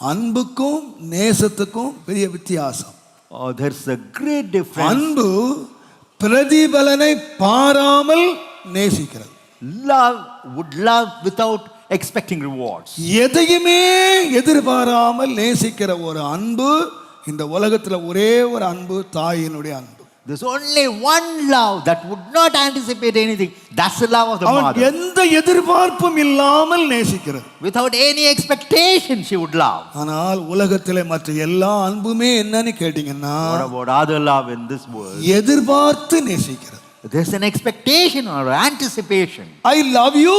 அன்புக்கும் நேசத்துக்கும் பெரிய வித்தியாசம் Oh, there's a great difference. அன்பு பிரதிபலனை பாராமல் நேசிக்கிறது Love would love without expecting rewards. எதையுமே எதிர்பாராமல் நேசிக்கிற ஒரு அன்பு இந்த உலகத்துல ஒரே ஒரு அன்பு தாயினுடைய அன்பு There's only one love that would not anticipate anything. That's the love of the அவன் mother. எந்த எதிர்பார்ப்பும் இல்லாமல் நேசிக்கிறது Without any expectation, she would love. ஆனால் உலகத்திலே மற்ற எல்லா அன்புமே என்னன்னு கேட்டீங்கன்னா What about other love in this world? எதிர்பார்த்து நேசிக்கிறது There's an expectation or anticipation. I love you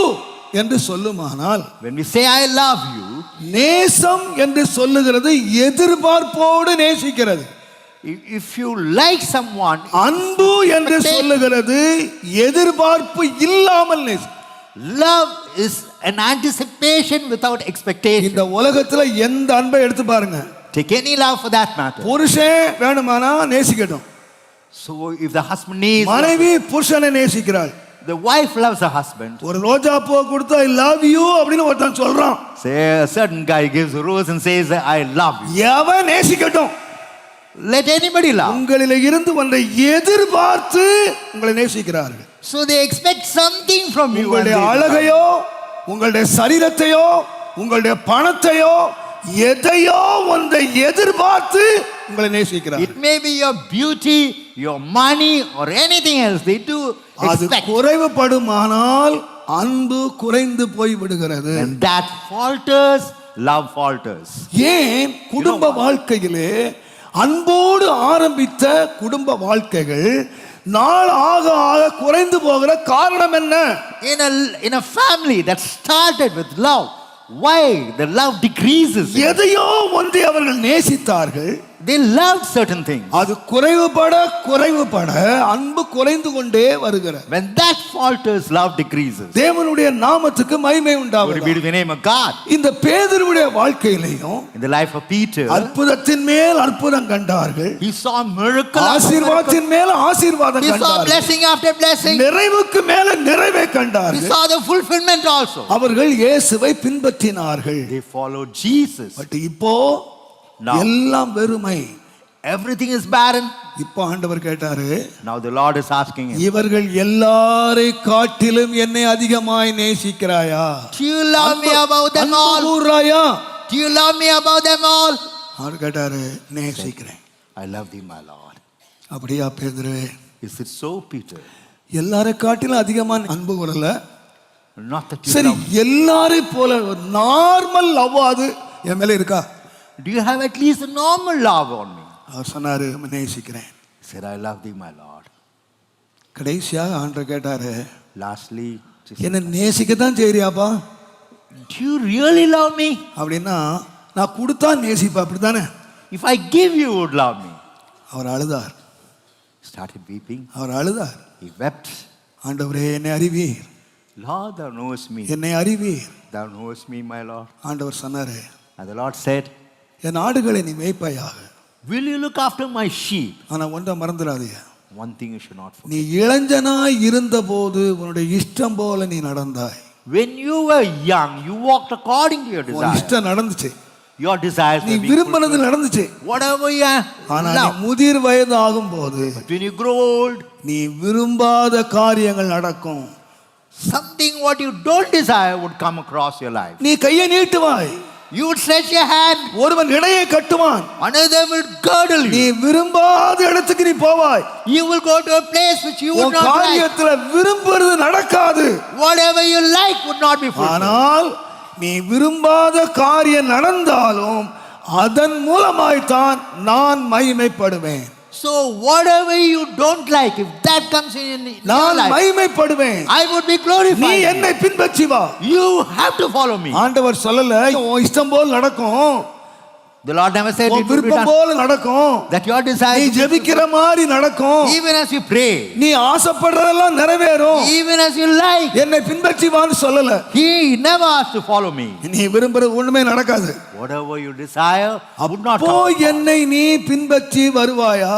என்று சொல்லுமானால் When we say, I love you, நேசம் என்று சொல்லுகிறது எதிர்பார்ப்போடு நேசிக்கிறது if if you like someone, அன்பு என்று சொல்லுகிறது எதிர்பார்ப்பு இல்லாமல் love is an anticipation without expectation. இந்த உலகத்துல எந்த அன்பை எடுத்து பாருங்க Take any love for that matter. புருஷன் வேணுமானா நேசிக்கட்டும் So if the husband needs, மனைவி புருஷனை நேசிக்கிறாள் the wife loves her husband. ஒரு ரோஜா பூ கொடுத்து ஐ லவ் யூ அப்படின்னு ஒருத்தன் சொல்றான் Say a certain guy gives a rose and says, I love you. எவன் நேசிக்கட்டும் Let anybody love. உங்களில இருந்து ஒன்றை எதிர்பார்த்து உங்களை நேசிக்கிறார்கள் So they expect something from you. and உங்களுடைய. அழகையோ உங்களுடைய சரீரத்தையோ உங்களுடைய பணத்தையோ எதையோ ஒன்றை எதிர்பார்த்து உங்களை நேசிக்கிறார் It may be your beauty, your money, or anything else. They do அது expect. குறைவுபடுமானால் அன்பு குறைந்து போய் விடுகிறது When that falters, love falters. ஏன் குடும்ப வாழ்க்கையிலே அன்போடு ஆரம்பித்த குடும்ப வாழ்க்கைகள் நாள் ஆக ஆக குறைந்து போகிற காரணம் என்ன In a, in a family that started with love, why the love decreases? எதையோ ஒன்றை அவர்கள் நேசித்தார்கள் They loved certain things. அது குறைவுபட குறைவுபட அன்பு குறைந்து கொண்டே வருகிறது When that falters, love decreases. தேவனுடைய நாமத்துக்கு மகிமை be உண்டாகும் the name of God. இந்த பேதருடைய வாழ்க்கையிலையும் In the life of Peter, அற்புதத்தின் மேல் அற்புதம் கண்டார்கள் he saw miracle. ஆசீர்வாதத்தின் மேல் ஆசீர்வாதம் He saw கண்டார்கள் blessing after blessing. நிறைவுக்கு மேல நிறைவை He கண்டார்கள் saw the fulfillment also. அவர்கள் இயேசுவை பின்பற்றினார்கள் They followed Jesus. பட் இப்போ. எல்லாம் வெறுமை Everything is barren. இப்போ ஆண்டவர் கேட்டாரு Now the Lord is asking him, இவர்கள் எல்லாரை காட்டிலும் என்னை அதிகமாய் நேசிக்கிறாயா Do you love me above them all? கூர்றாயா Do you love me above them all? அவர் கேட்டாரு நேசிக்கிறேன் I love thee, my Lord. அப்படியா பேதுரு Is it so, Peter? எல்லாரை காட்டிலும் அதிகமா அன்பு கூறல Not that you சரி. எல்லாரையும் போல நார்மல் லவ் அது என் மேல இருக்கா Do you have at least a normal love on me? அவர் சொன்னாரு நேசிக்கிறேன் said, I love thee, my Lord. கடைசியாக ஆண்டவர் கேட்டாரு Lastly, just, என்ன நேசிக்க தான் செய்றியாப்பா do you really love me? அப்படின்னா நான் கொடுத்தா நேசிப்பா அப்படித்தானே If I give you, you would love me. அவர் அழுதார் started weeping. அவர் அழுதார் He wept. ஆண்டவரே என்னை அறிவீர் Lord, thou knowest me. என்னை அறிவீர் Thou knowest me, my Lord. ஆண்டவர் சொன்னாரு And the Lord said, என் ஆடுகளை நீ மேய்ப்பாயாக Will you look after my sheep? ஆனா ஒன்றை மறந்துடாதீங்க One thing you should not forget. நீ இளைஞனாய் இருந்தபோது உன்னுடைய இஷ்டம் போல நீ நடந்தாய் When you were young, you walked according to your desire. இஷ்டம் நடந்துச்சு Your desires நீ விரும்பினது. நடந்துச்சு Whatever you ஆனா நீ. முதிர் வயது ஆகும்போது But when you grow old, நீ விரும்பாத காரியங்கள் நடக்கும் something what you don't desire would come across your life. நீ கையை நீட்டுவாய் You would stretch your hand, ஒருவன் இடையை கட்டுவான் another will girdle நீ you. விரும்பாத இடத்துக்கு நீ போவாய் You will go to a place which you would not like. காரியத்துல விரும்புறது நடக்காது Whatever you like would not be fulfilled. ஆனால் நீ விரும்பாத காரியம் நடந்தாலும் அதன் மூலமாய்த்தான் நான் மகிமைப்படுவேன் So whatever you don't like, if that comes in நான் மகிமைப்படுவேன் I would be நீ glorified. என்னை பின்பற்றி வா You have to follow me. ஆண்டவர் சொல்லல உன் இஷ்டம் போல் நடக்கும் The Lord never said it விருப்பம். போல நடக்கும் That your நீ desire, ஜெபிக்கிற மாதிரி நடக்கும் even as you pray, நீ ஆசைப்படுறதெல்லாம் நிறைவேறும் even as you like, என்னை பின்பற்றி வான்னு சொல்லல He never asked to follow me. நீ விரும்புறது ஒண்ணுமே நடக்காது Whatever you desire would not அப்போ. என்னை நீ பின்பற்றி வருவாயா